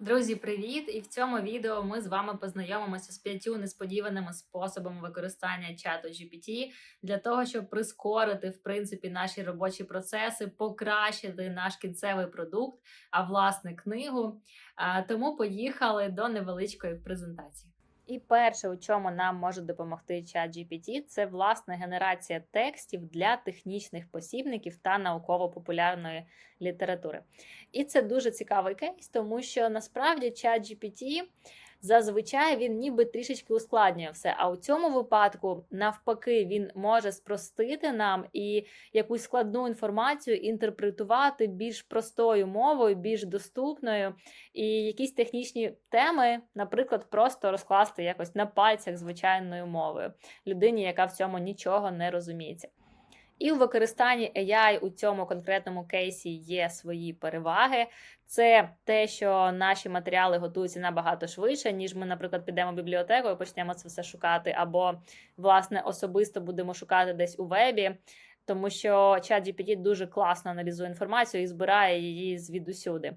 Друзі, привіт! І в цьому відео ми з вами познайомимося з п'ятью несподіваними способами використання чату GPT для того, щоб прискорити в принципі наші робочі процеси, покращити наш кінцевий продукт, а власне книгу. Тому поїхали до невеличкої презентації. І перше, у чому нам може допомогти чат GPT, це власне генерація текстів для технічних посібників та науково-популярної літератури. І це дуже цікавий кейс, тому що насправді чат GPT зазвичай він ніби трішечки ускладнює все. А у цьому випадку, навпаки, він може спростити нам і якусь складну інформацію інтерпретувати більш простою мовою, більш доступною, і якісь технічні теми, наприклад, просто розкласти якось на пальцях звичайною мовою людині, яка в цьому нічого не розуміється. І у використанні AI у цьому конкретному кейсі є свої переваги. Це те, що наші матеріали готуються набагато швидше, ніж ми, наприклад, підемо в бібліотеку і почнемо це все шукати, або, власне, особисто будемо шукати десь у вебі, тому що чат GPT дуже класно аналізує інформацію і збирає її звідусюди.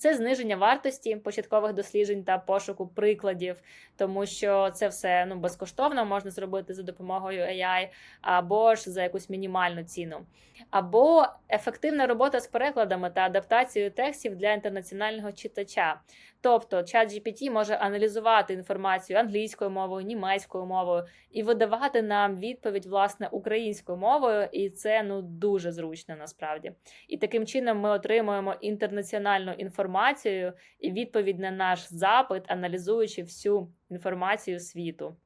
Це зниження вартості початкових досліджень та пошуку прикладів, тому що це все ну безкоштовно можна зробити за допомогою AI, або ж за якусь мінімальну ціну, або ефективна робота з перекладами та адаптацією текстів для інтернаціонального читача. Тобто, ChatGPT може аналізувати інформацію англійською мовою, німецькою мовою і видавати нам відповідь власне українською мовою, і це ну дуже зручно насправді. І таким чином ми отримуємо інтернаціональну інформацію і відповідь на наш запит, аналізуючи всю інформацію світу.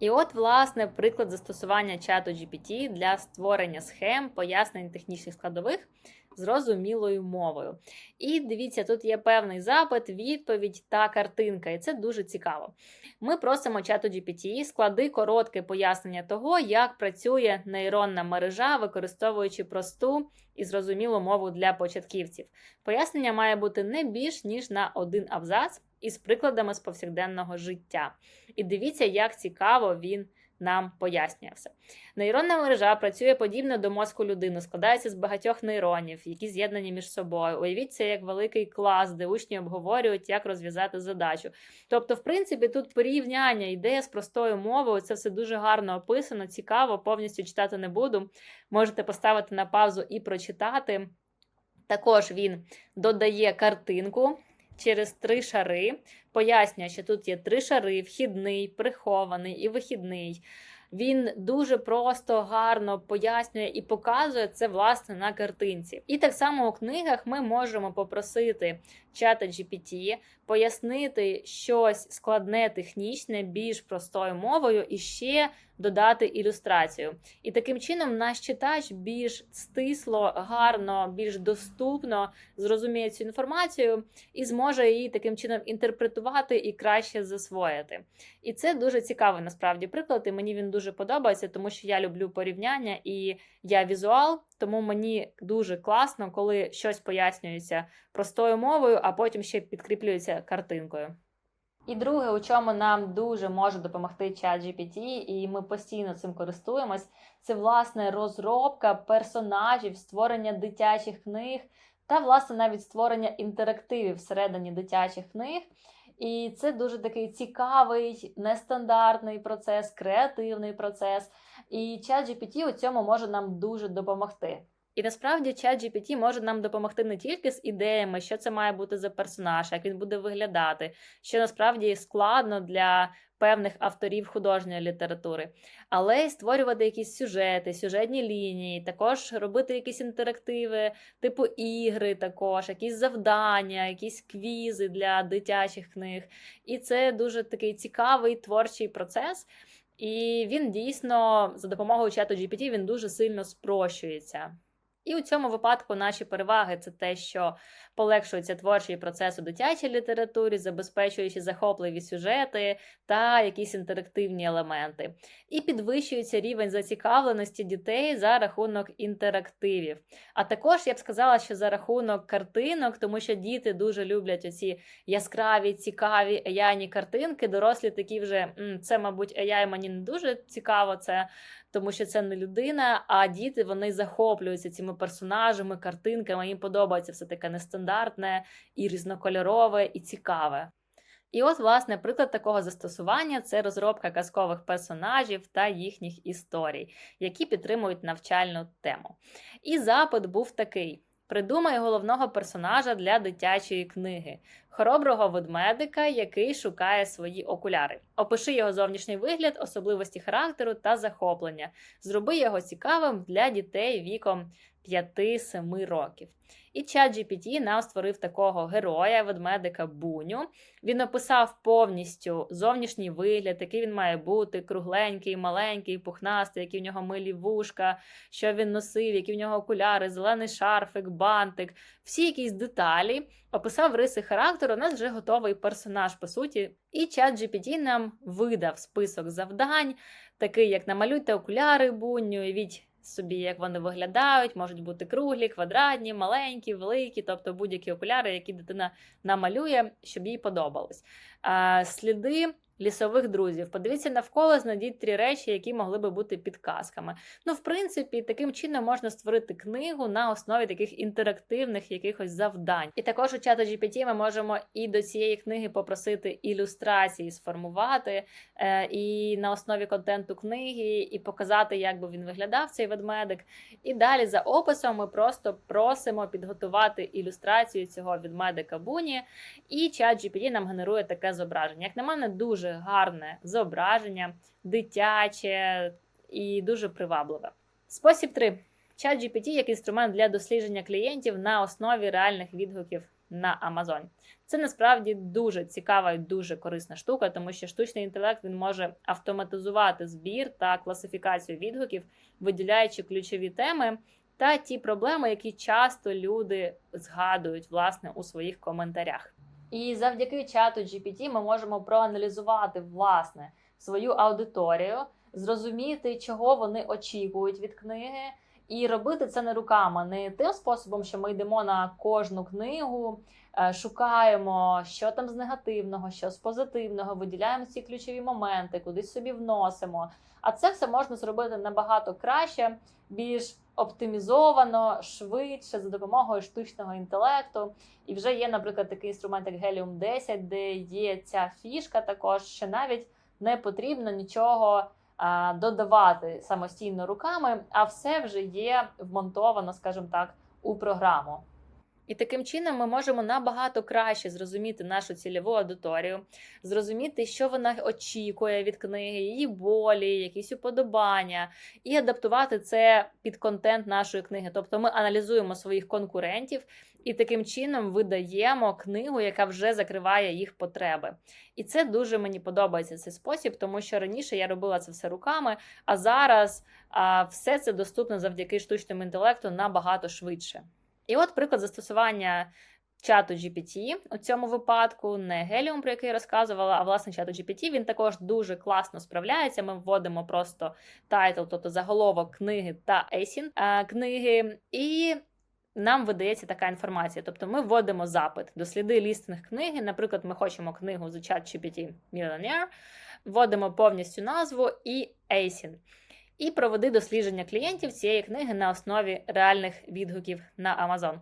І от, власне, приклад застосування чату GPT для створення схем, пояснень технічних складових зрозумілою мовою. І дивіться, тут є певний запит, відповідь та картинка, і це дуже цікаво. Ми просимо чату GPT склади коротке пояснення того, як працює нейронна мережа, використовуючи просту і зрозумілу мову для початківців. Пояснення має бути не більш ніж на один абзац із прикладами з повсякденного життя. І дивіться, як цікаво він нам пояснює все. Нейронна мережа працює подібно до мозку людини, складається з багатьох нейронів, які з'єднані між собою. Уявіть це як великий клас, де учні обговорюють, як розв'язати задачу. Тобто, в принципі, тут порівняння ідея з простою мовою, це все дуже гарно описано, цікаво, повністю читати не буду. Можете поставити на паузу і прочитати. Також він додає картинку через три шари. Пояснює, що тут є три шари: вхідний, прихований і вихідний. Він дуже просто гарно пояснює і показує це власне на картинці. І так само у книгах ми можемо попросити чата GPT пояснити щось складне, технічне, більш простою мовою і ще додати ілюстрацію. І таким чином наш читач більш стисло, гарно, більш доступно зрозуміє цю інформацію і зможе її таким чином інтерпретувати і краще засвоїти. І це дуже цікавий насправді приклад. І мені він дуже подобається, тому що я люблю порівняння і я візуал. Тому мені дуже класно, коли щось пояснюється простою мовою, а потім ще підкріплюється картинкою. І друге, у чому нам дуже може допомогти чат GPT, і ми постійно цим користуємось, це власне розробка персонажів, створення дитячих книг та, власне, навіть створення інтерактивів всередині дитячих книг. І це дуже такий цікавий, нестандартний процес, креативний процес. І чат GPT у цьому може нам дуже допомогти. І насправді чат GPT може нам допомогти не тільки з ідеями, що це має бути за персонаж, як він буде виглядати, що насправді складно для певних авторів художньої літератури, але й створювати якісь сюжети, сюжетні лінії, також робити якісь інтерактиви, типу ігри, також, якісь завдання, якісь квізи для дитячих книг. І це дуже такий цікавий творчий процес. І він дійсно за допомогою чату GPT він дуже сильно спрощується. І у цьому випадку наші переваги це те, що полегшується творчий процес у дитячій літературі, забезпечуючи захопливі сюжети та якісь інтерактивні елементи, і підвищується рівень зацікавленості дітей за рахунок інтерактивів. А також я б сказала, що за рахунок картинок, тому що діти дуже люблять оці яскраві, цікаві AI-ні картинки. Дорослі такі вже це, мабуть, AI мені не дуже цікаво. Це тому що це не людина, а діти вони захоплюються цими персонажами, картинками. Їм подобається все таке нестандартне і різнокольорове, і цікаве. І от, власне, приклад такого застосування це розробка казкових персонажів та їхніх історій, які підтримують навчальну тему. І запит був такий. Придумай головного персонажа для дитячої книги, хороброго ведмедика, який шукає свої окуляри. Опиши його зовнішній вигляд, особливості характеру та захоплення. Зроби його цікавим для дітей віком 5-7 років. І чат GPT нам створив такого героя, ведмедика Буню. Він описав повністю зовнішній вигляд, який він має бути: кругленький, маленький, пухнастий, які в нього милі вушка, що він носив, які в нього окуляри, зелений шарфик, бантик, всі якісь деталі. Описав риси характеру. У нас вже готовий персонаж, по суті. І чат GPT нам видав список завдань, такий як намалюйте окуляри Буню, уявіть собі, як вони виглядають, можуть бути круглі, квадратні, маленькі, великі, тобто будь-які окуляри, які дитина намалює, щоб їй подобалось. Сліди лісових друзів. Подивіться навколо, знайдіть три речі, які могли би бути підказками. Ну, в принципі, таким чином можна створити книгу на основі таких інтерактивних якихось завдань. І також у чату GPT ми можемо і до цієї книги попросити ілюстрації сформувати, е, і на основі контенту книги, і показати, як би він виглядав, цей ведмедик. І далі за описом ми просто просимо підготувати ілюстрацію цього ведмедика Буні, і чат GPT нам генерує таке зображення. Як на мене, дуже гарне зображення, дитяче і дуже привабливе. Спосіб 3. Чат GPT як інструмент для дослідження клієнтів на основі реальних відгуків на Amazon. Це насправді дуже цікава і дуже корисна штука, тому що штучний інтелект він може автоматизувати збір та класифікацію відгуків, виділяючи ключові теми та ті проблеми, які часто люди згадують власне у своїх коментарях. І завдяки чату GPT ми можемо проаналізувати власне свою аудиторію, зрозуміти, чого вони очікують від книги, і робити це не руками, не тим способом, що ми йдемо на кожну книгу, е, шукаємо, що там з негативного, що з позитивного, виділяємо ці ключові моменти, кудись собі вносимо. А це все можна зробити набагато краще, більш оптимізовано, швидше за допомогою штучного інтелекту. І вже є, наприклад, такий інструмент, як Helium 10, де є ця фішка, також що навіть не потрібно нічого додавати самостійно руками, а все вже є вмонтовано, скажімо так, у програму. І таким чином ми можемо набагато краще зрозуміти нашу цільову аудиторію, зрозуміти, що вона очікує від книги, її болі, якісь уподобання, і адаптувати це під контент нашої книги. Тобто ми аналізуємо своїх конкурентів і таким чином видаємо книгу, яка вже закриває їх потреби. І це дуже мені подобається цей спосіб, тому що раніше я робила це все руками, а зараз а, все це доступно завдяки штучному інтелекту набагато швидше. І от приклад застосування чату GPT у цьому випадку, не Helium, про який я розказувала, а власне чату GPT, він також дуже класно справляється. Ми вводимо просто тайтл, тобто заголовок книги та есін книги, і нам видається така інформація. Тобто ми вводимо запит, досліди лістинг книги. Наприклад, ми хочемо книгу з чат GPT Millionaire, вводимо повністю назву і ASIN і проведи дослідження клієнтів цієї книги на основі реальних відгуків на Amazon.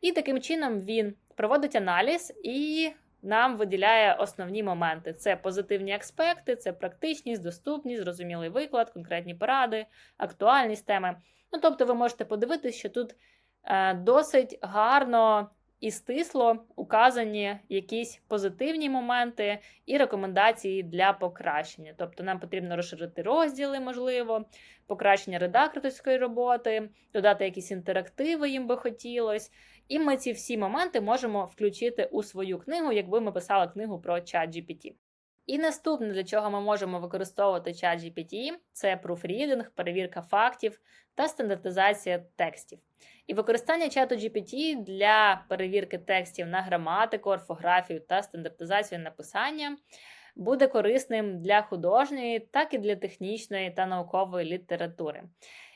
І таким чином він проводить аналіз і нам виділяє основні моменти: це позитивні аспекти, це практичність, доступність, зрозумілий виклад, конкретні поради, актуальність теми. Ну, тобто, ви можете подивитися, що тут е, досить гарно і стисло указані якісь позитивні моменти і рекомендації для покращення. Тобто нам потрібно розширити розділи, можливо, покращення редакторської роботи, додати якісь інтерактиви їм би хотілося. І ми ці всі моменти можемо включити у свою книгу, якби ми писали книгу про чат GPT. І наступне, для чого ми можемо використовувати чат GPT, це пруфрідинг, перевірка фактів та стандартизація текстів. І використання чату GPT для перевірки текстів на граматику, орфографію та стандартизацію написання буде корисним для художньої, так і для технічної та наукової літератури.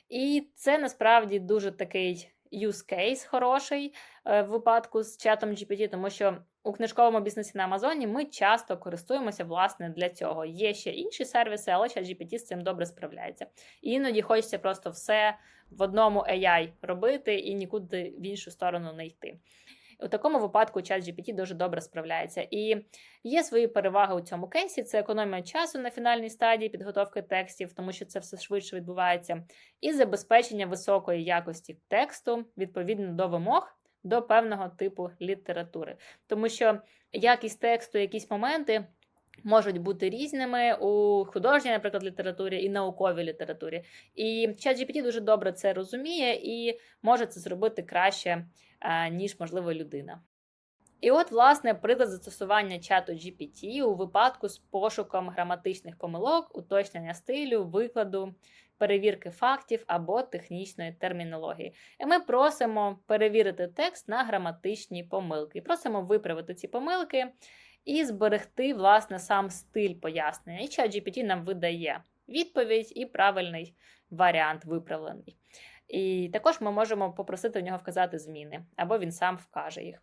І це насправді дуже такий use case хороший е, в випадку з чатом GPT, тому що у книжковому бізнесі на Амазоні ми часто користуємося власне для цього. Є ще інші сервіси, але ChatGPT з цим добре справляється. І іноді хочеться просто все в одному AI робити і нікуди в іншу сторону не йти. У такому випадку ChatGPT дуже добре справляється. І є свої переваги у цьому кейсі: це економія часу на фінальній стадії підготовки текстів, тому що це все швидше відбувається, і забезпечення високої якості тексту відповідно до вимог до певного типу літератури. Тому що якість тексту, якісь моменти. Можуть бути різними у художній, наприклад, літературі і науковій літературі. І ChatGPT дуже добре це розуміє і може це зробити краще, ніж можливо людина. І от, власне, приклад застосування чату GPT у випадку з пошуком граматичних помилок, уточнення стилю, викладу, перевірки фактів або технічної термінології. І ми просимо перевірити текст на граматичні помилки. Просимо виправити ці помилки і зберегти, власне, сам стиль пояснення. І ChatGPT нам видає відповідь і правильний варіант виправлений. І також ми можемо попросити у нього вказати зміни, або він сам вкаже їх.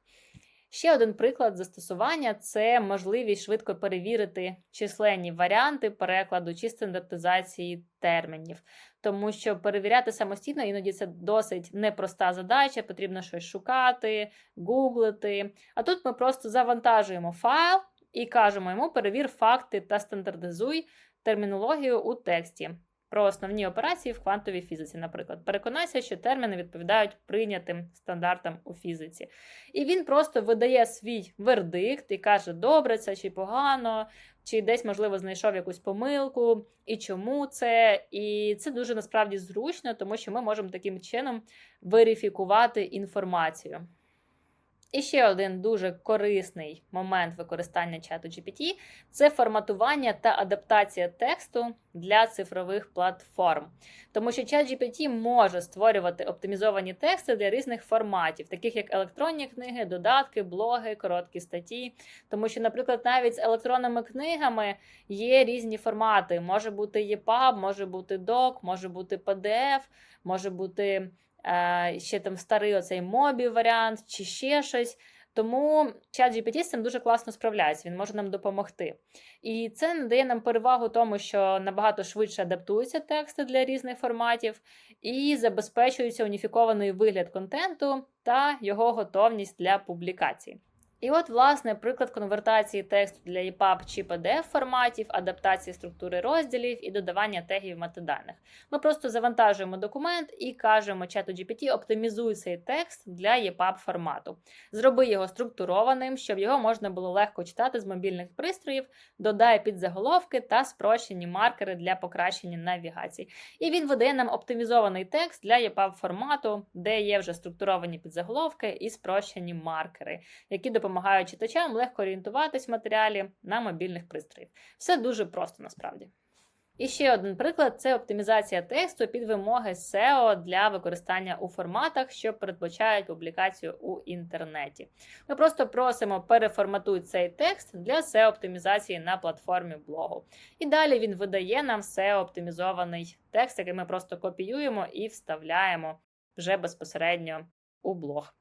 Ще один приклад застосування це можливість швидко перевірити численні варіанти перекладу чи стандартизації термінів, тому що перевіряти самостійно іноді це досить непроста задача, потрібно щось шукати, гуглити. А тут ми просто завантажуємо файл і кажемо йому перевір факти та стандартизуй термінологію у тексті про основні операції в квантовій фізиці, наприклад. Переконайся, що терміни відповідають прийнятим стандартам у фізиці. І він просто видає свій вердикт і каже, добре це чи погано, чи десь, можливо, знайшов якусь помилку, і чому це. І це дуже насправді зручно, тому що ми можемо таким чином верифікувати інформацію. І ще один дуже корисний момент використання чату GPT – це форматування та адаптація тексту для цифрових платформ. Тому що чат GPT може створювати оптимізовані тексти для різних форматів, таких як електронні книги, додатки, блоги, короткі статті. Тому що, наприклад, навіть з електронними книгами є різні формати. Може бути EPUB, може бути DOC, може бути PDF, може бути. Е, ще там старий оцей мобі варіант, чи ще щось. Тому чат GPT з цим дуже класно справляється, він може нам допомогти. І це надає нам перевагу тому, що набагато швидше адаптуються тексти для різних форматів і забезпечується уніфікований вигляд контенту та його готовність для публікації. І от, власне, приклад конвертації тексту для EPUB чи PDF форматів, адаптації структури розділів і додавання тегів метаданих. Ми просто завантажуємо документ і кажемо чату GPT, оптимізуй цей текст для EPUB формату. Зроби його структурованим, щоб його можна було легко читати з мобільних пристроїв, додай підзаголовки та спрощені маркери для покращення навігації. І він видає нам оптимізований текст для EPUB формату, де є вже структуровані підзаголовки і спрощені маркери, які допомагають допомагають читачам легко орієнтуватись в матеріалі на мобільних пристроїв. Все дуже просто насправді. І ще один приклад це оптимізація тексту під вимоги SEO для використання у форматах, що передбачають публікацію у інтернеті. Ми просто просимо переформатуй цей текст для SEO-оптимізації на платформі блогу. І далі він видає нам SEO-оптимізований текст, який ми просто копіюємо і вставляємо вже безпосередньо у блог.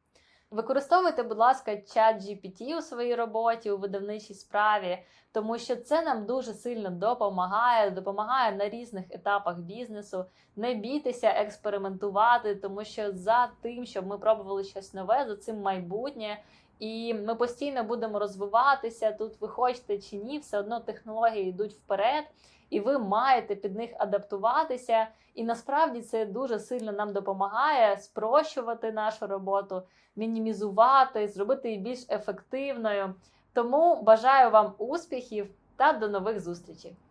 Використовуйте, будь ласка, чат GPT у своїй роботі у видавничій справі, тому що це нам дуже сильно допомагає, допомагає на різних етапах бізнесу. Не бійтеся експериментувати, тому що за тим, щоб ми пробували щось нове, за цим майбутнє. І ми постійно будемо розвиватися. Тут ви хочете чи ні, все одно технології йдуть вперед і ви маєте під них адаптуватися. І насправді це дуже сильно нам допомагає спрощувати нашу роботу, мінімізувати, зробити її більш ефективною. Тому бажаю вам успіхів та до нових зустрічей!